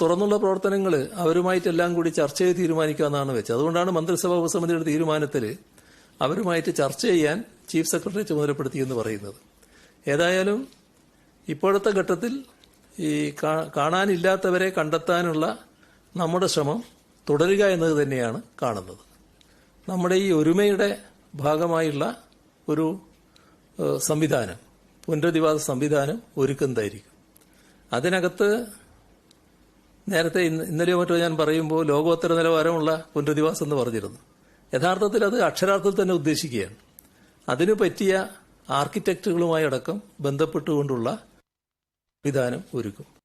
തുറന്നുള്ള പ്രവർത്തനങ്ങൾ അവരുമായിട്ടെല്ലാം കൂടി ചർച്ച ചെയ്ത് തീരുമാനിക്കാമെന്നാണ് വെച്ചത്. അതുകൊണ്ടാണ് മന്ത്രിസഭാ ഉപസമിതിയുടെ തീരുമാനത്തിൽ അവരുമായിട്ട് ചർച്ച ചെയ്യാൻ ചീഫ് സെക്രട്ടറി ചുമതലപ്പെടുത്തിയെന്ന് പറയുന്നത്. ഏതായാലും ഇപ്പോഴത്തെ ഘട്ടത്തിൽ ഈ കാണാനില്ലാത്തവരെ കണ്ടെത്താനുള്ള നമ്മുടെ ശ്രമം തുടരുക എന്നത് തന്നെയാണ് കാണുന്നത്. നമ്മുടെ ഈ ഒരുമയുടെ ഭാഗമായുള്ള ഒരു സംവിധാനം പുനരധിവാസ സംവിധാനം ഒരുക്കുന്നതായിരിക്കും. അതിനകത്ത് നേരത്തെ ഇന്ന് ഇന്നലെയോ മറ്റോ ഞാൻ പറയുമ്പോൾ ലോകോത്തര നിലവാരമുള്ള പുനരധിവാസം എന്ന് പറഞ്ഞിരുന്നു. യഥാർത്ഥത്തിൽ അത് അക്ഷരാർത്ഥത്തിൽ തന്നെ ഉദ്ദേശിക്കുകയാണ്. അതിനു പറ്റിയ ആർക്കിടെക്റ്റുകളുമായി അടക്കം ബന്ധപ്പെട്ടുകൊണ്ടുള്ള വിധാനം ഒരുക്കും.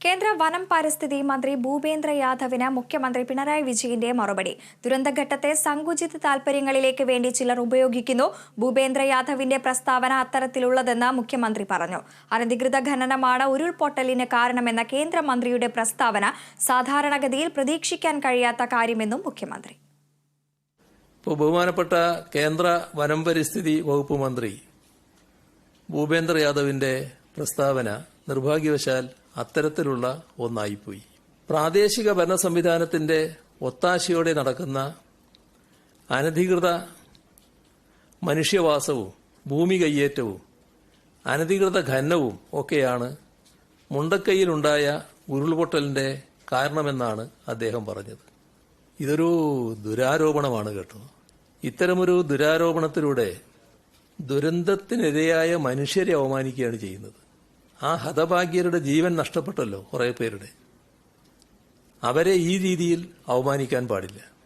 കേന്ദ്ര വനം പരിസ്ഥിതി മന്ത്രി ഭൂപേന്ദ്ര യാദവിന് മുഖ്യമന്ത്രി പിണറായി വിജയന്റെ മറുപടി. ദുരന്തഘട്ടത്തെ സങ്കുചിത താൽപര്യങ്ങളിലേക്ക് വേണ്ടി ചിലർ ഉപയോഗിക്കുന്നു ഭൂപേന്ദ്ര യാദവിന്റെ പ്രസ്താവന അത്തരത്തിലുള്ളതെന്ന് മുഖ്യമന്ത്രി പറഞ്ഞു. അനധികൃത ഖനനമാണ് ഉരുൾപൊട്ടലിന് കാരണമെന്ന കേന്ദ്രമന്ത്രിയുടെ പ്രസ്താവന സാധാരണഗതിയിൽ പ്രതീക്ഷിക്കാൻ കഴിയാത്ത കാര്യമെന്നും മുഖ്യമന്ത്രി. ബഹുമാനപ്പെട്ട കേന്ദ്ര വനം പരിസ്ഥിതി വകുപ്പ് മന്ത്രി ഭൂപേന്ദ്ര യാദവിന്റെ പ്രസ്താവന നിർഭാഗ്യവശാൽ അത്തരത്തിലുള്ള ഒന്നായിപ്പോയി. പ്രാദേശിക ഭരണ സംവിധാനത്തിന്റെ ഒത്താശയോടെ നടക്കുന്ന അനധികൃത മനുഷ്യവാസവും ഭൂമി കയ്യേറ്റവും അനധികൃത ഖനനവും ഒക്കെയാണ് മുണ്ടക്കൈയിലുണ്ടായ ഉരുൾപൊട്ടലിന്റെ കാരണമെന്നാണ് അദ്ദേഹം പറഞ്ഞത്. ഇതൊരു ദുരാരോപണമാണ് കേട്ടോ. ഇത്തരമൊരു ദുരാരോപണത്തിലൂടെ ദുരന്തത്തിനിരയായ മനുഷ്യരെ അവമാനിക്കുകയാണ് ചെയ്യുന്നത്. ആ ഹതഭാഗ്യരുടെ ജീവൻ നഷ്ടപ്പെട്ടല്ലോ കുറെ പേരുടെ. അവരെ ഈ രീതിയിൽ അവമാനിക്കാൻ പാടില്ല.